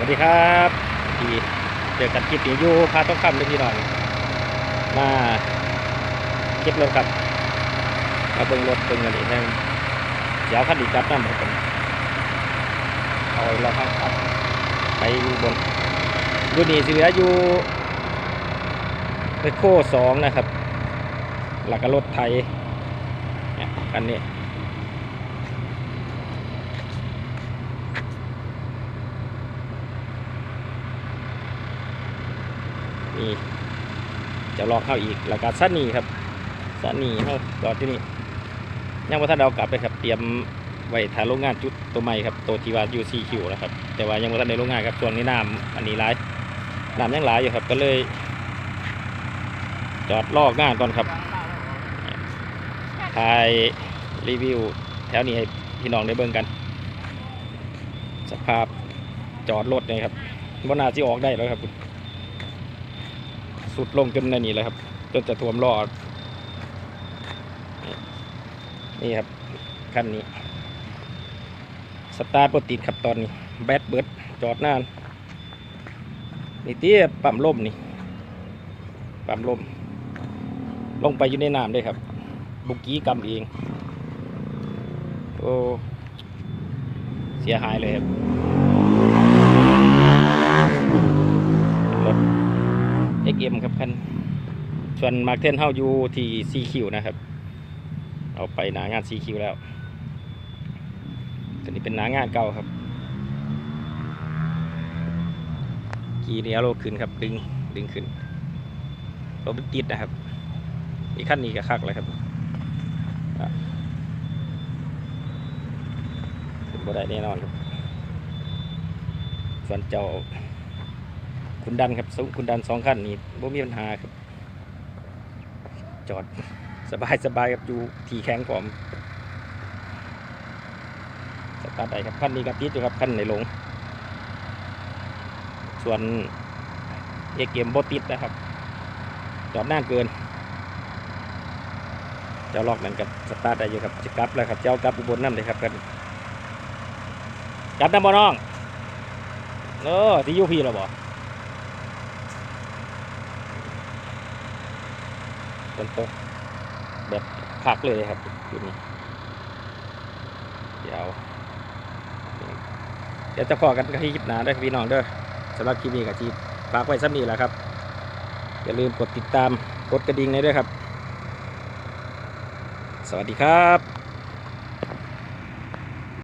วัสดีครับพี่เจอกันคลิปนี้อยู่พาต้องคำเลยพี่น้องมาเก็บรถครับมาเบิ่งรถเบิ่งกันอีกแน่เดี๋ยวคันอีจับน้ำผมเอาไว้รอข้างครับไปอยู่บนอยู่นี่สิเหลืออยู่เรโค้สองนะครับ หลักรถไทยเนี่ยคันนี้ นี่จะลอกเข้าอีกแล้วก็ซันนี่ครับซันนี่เข้าจอดที่นี่ยังว่าท่าเอากลับไปครับเตรียมไว้ถ่ายโรงงานจุดตัวใหม่ครับตัวที่ว่ายูซีคิวนะครับ แต่ว่ายังว่าท่าในโรงงานครับช่วงนี้น้ำอันนี้ร้ายน้ำยังหลายอยู่ครับก็เลย จอดลอกงานก่อนครับถ่ายรีวิวแถวนี้ให้พี่น้องได้เบิ่งกัน สภาพจอดรถเนี่ยครับว่านาที่ออกได้แล้วครับ สุดลงจนในนี้เลยครับ จนจะท่วมรอดนี่ครับคันนี้ สตาร์ทปติดครับตอนนี้แบตเบิดจอดนานนี่เตี้ยปั๊มลมนี่ปั๊มลม ลงไปอยู่ในน้ำเลยครับ บุกกี้กำเองโอ้เสียหายเลยครับรถ XM ครับคันส่วนมาร์เทนเฮาอยู่ที่ CQ นะครับ เอาไปหนางาน CQ แล้วตัวนี้เป็นหนางานเก่าครับ กีเนี้เอาโลขึ้นครับ ดึงดึงขึ้นรถมันติดนะครับ อีกขั้นนี้ก็คักเลยครับขึ้นบ่ได้แน่นอนครับส่วนเจ้า คุณดันครับคุณดันสองขั้นนี้บ่มีปัญหาครับ จอดสบายสบายครับอยู่ทีแข็งผมสตาร์ทได้ครับขั้นนี้กับติดอยู่ครับขั้นในลง ส่วนเอเกมบติดนะครับ จอดนานเกินเจ้าลอกนั้นกับสตาร์ทได้อยู่ครับจะกลับแล้วครับเจ้ากลับอุบลน้ำเลยครับกันกลับน้ำบ่น้องเออที่ยูพีแล้วบ่ ต้นต้นแบบพักเลยครับอยู่นี้เดี๋ยวเดี๋ยวจะพอกันกับคลิปหนาด้วยพี่น้องเด้อสำหรับคลิปนี้กับทีฝากไว้สักนี้แหละครับ อย่าลืมกดติดตามกดกระดิ่งให้ด้วยครับ สวัสดีครับ